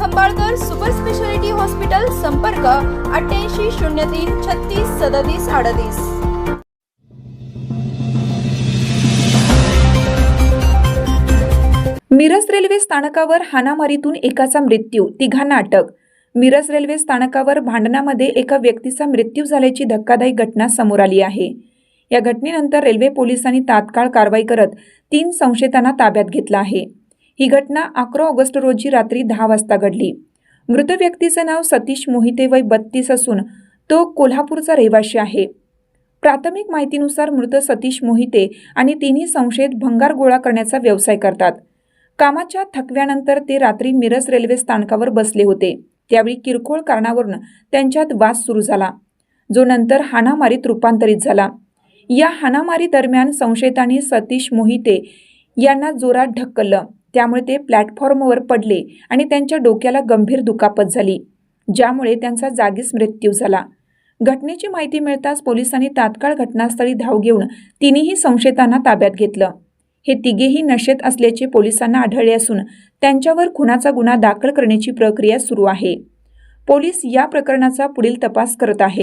Khambalkar super speciality hospital संपर्क अठ्ठ्याऐंशी शून्य तीन छत्तीस सदतीस अडतीस. मिरज रेल्वे स्थानकावर हाणामारीतून एकाचा मृत्यू तिघांना अटक. मिरज रेल्वे स्थानकावर भांडणामध्ये एका व्यक्तीचा मृत्यू झाल्याची धक्कादायक घटना समोर आली आहे. या घटनेनंतर रेल्वे पोलिसांनी तात्काळ कारवाई करत तीन संशयितांना ताब्यात घेतलं आहे. ही घटना अकरा ऑगस्ट रोजी रात्री दहा वाजता घडली. मृत व्यक्तीचं नाव सतीश मोहिते वय बत्तीस असून तो कोल्हापूरचा रहिवासी आहे. प्राथमिक माहितीनुसार मृत सतीश मोहिते आणि तिन्ही संशयित भंगार गोळा करण्याचा व्यवसाय करतात. कामाच्या थकव्यानंतर ते रात्री मिरज रेल्वे स्थानकावर बसले होते. त्यावेळी किरकोळ कारणावरून त्यांच्यात वाद सुरू झाला. जो नंतर हाणामारीत रूपांतरित झाला. या हाणामारी दरम्यान संशयितांनी सतीश मोहिते यांना जोरात ढकललं. त्यामुळे ते प्लॅटफॉर्मवर पडले आणि त्यांच्या डोक्याला गंभीर दुखापत झाली ज्यामुळे त्यांचा जागीच मृत्यू झाला. घटनेची माहिती मिळताच पोलिसांनी तात्काळ घटनास्थळी धाव घेऊन तिन्ही संशयितांना ताब्यात घेतलं. हे तिघेही नशेत असल्याचे पोलिसांना आढळले असून त्यांच्यावर खुनाचा गुन्हा दाखल करण्याची प्रक्रिया सुरू आहे. पोलीस या प्रकरणाचा पुढील तपास करत आहेत.